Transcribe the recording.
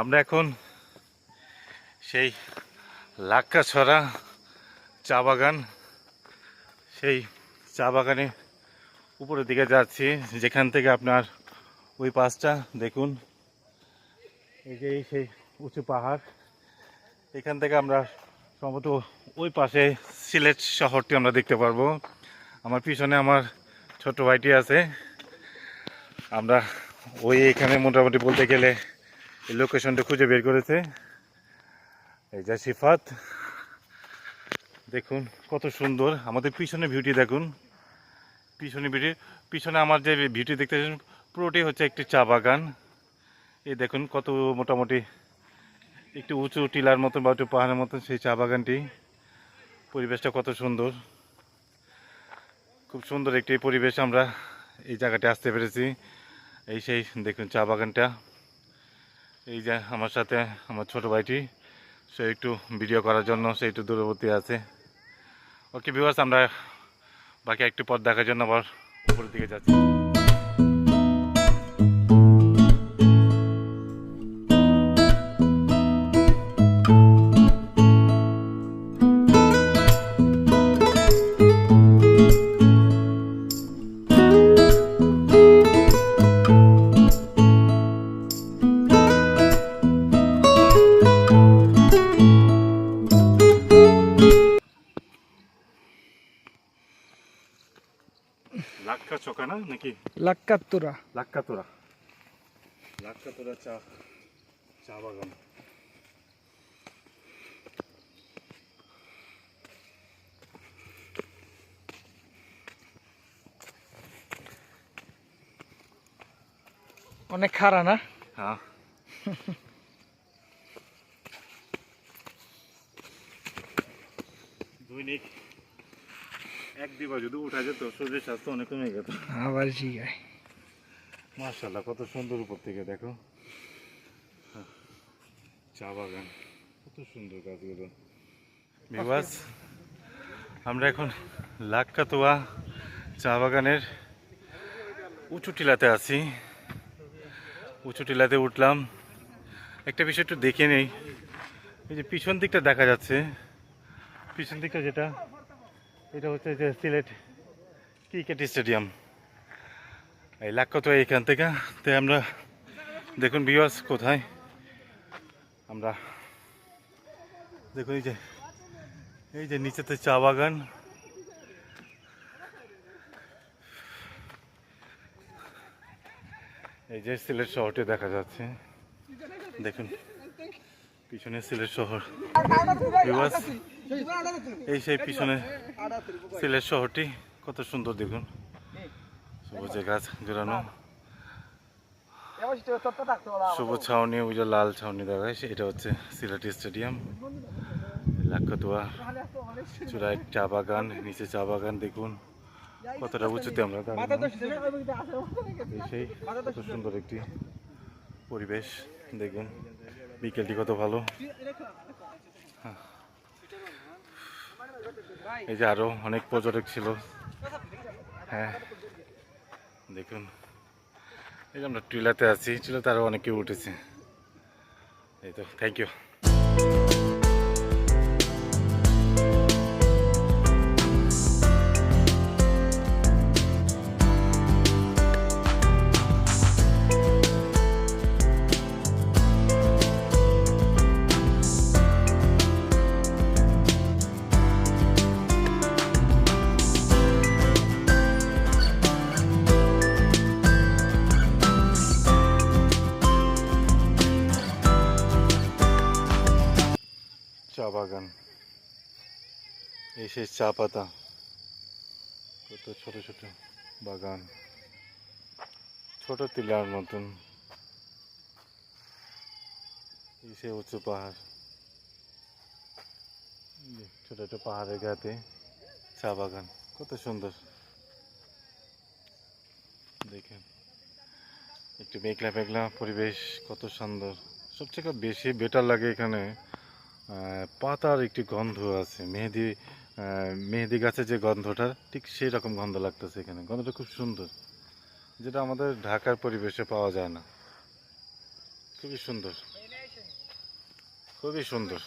আমরা এখন সেই লাক্কা ছড়া চা বাগান, সেই চা বাগানে উপরের দিকে যাচ্ছি। যেখান থেকে আপনার ওই পাশটা দেখুন। এই যে সেই উঁচু পাহাড়। এখান থেকে আমরা সম্ভবত ওই পাশে সিলেট শহরটি আমরা দেখতে পারব। আমার পিছনে আমার ছোট ভাইটি আছে। আমরা ওই এখানে মোটামুটি বলতে গেলে এই লোকেশনটা খুঁজে বের করেছে। এই যে সিফাত। দেখুন, কত সুন্দর। আমাদের পিছনে ভিউটি দেখুন। পিছনে ভিউটি পিছনে আমার যে ভিউটি দেখতেছেন পুরোটি হচ্ছে একটি চা বাগান। এই দেখুন, কত মোটামুটি একটু উঁচু টিলার মতন বা একটু পাহাড়ের মতন সেই চা বাগানটি। পরিবেশটা কত সুন্দর। খুব সুন্দর একটি পরিবেশ আমরা এই জায়গাতে আসতে পেরেছি। এই সেই দেখুন চা বাগানটা। এই যে আমার সাথে আমার ছোট ভাইটি, সে একটু ভিডিও করার জন্য, সে একটু দূরবর্তী আছে। ওকে বিবাস আমরা বাকি একটু পথ দেখার জন্য আবার উপরের দিকে যাচ্ছি। চকা না নাকি? লাক্কাত্তুরা। লাক্কাতোরা। লাক্কাতোরা চা চা বাগান। অনেক খারা না? হ্যাঁ। দৈনিক এক দিবা যদি উঠা যেত শরীরের স্বাস্থ্য অনেক কমে যেত আবার জিগায় মার্শাল্লাহ কত সুন্দর উপর থেকে দেখো। হ্যাঁ, চা বাগান কত সুন্দর গাছগুলো। বিবাস আমরা এখন লাক্কাতোয়া চা বাগানের উঁচু টিলাতে আছি। উঁচু টিলাতে উঠলাম। একটা বিষয় একটু দেখে নেই। এই যে পিছন দিকটা দেখা যাচ্ছে। পিছন দিকটা যেটা এটা হচ্ছে যে সিলেট ক্রিকেট স্টেডিয়াম। এই লাক্কাতো এখান থেকে, তো আমরা দেখুন বিওয়াস কোথায়। আমরা দেখুন এই যে এই যে নিচেতে চা বাগান। এই যে সিলেট শহরটি দেখা যাচ্ছে। দেখুন। পিছনে সিলেট শহর। এই সেই পিছনে সিলেট শহরটি কত সুন্দর দেখুন। সবুজে গাছ জোড়ানো সবুজ ছাউনি ওই যে লাল ছাউনি দেখায় সে- এটা হচ্ছে সিলেটি স্টেডিয়াম। লাক্ষাতুয়া চূড়ায় চা বাগান নিচে চা বাগান দেখুন। কতটা উঁচুতে আমরা সেই কত সুন্দর একটি পরিবেশ দেখুন। বিকেলটি কত ভালো? হ্যাঁ। এই যে আরও অনেক পর্যটক ছিল। হ্যাঁ। দেখুন। এই যে আমরা টুইলাতে আছি। টিলাতে আরও অনেকে উঠেছে। এই তো থ্যাংক ইউ বাগান। এই সেই চা পাতা। কত ছোট ছোট বাগান। ছোট টিলার মতন। এই সেই উঁচু পাহাড়। ছোট ছোট পাহাড়ের গাতে চা বাগান। কত সুন্দর। দেখেন। একটু মেঘলা মেঘলা পরিবেশ, কত সুন্দর। সবচেয়ে বেশি বেটার লাগে এখানে পাতার একটি গন্ধ আছে। মেহেদি মেহেদি গাছের যে গন্ধটা, ঠিক সেই রকম গন্ধ লাগতেছে এখানে। গন্ধটা খুব সুন্দর। যেটা আমাদের ঢাকার পরিবেশে পাওয়া যায় না। খুবই সুন্দর। খুবই সুন্দর।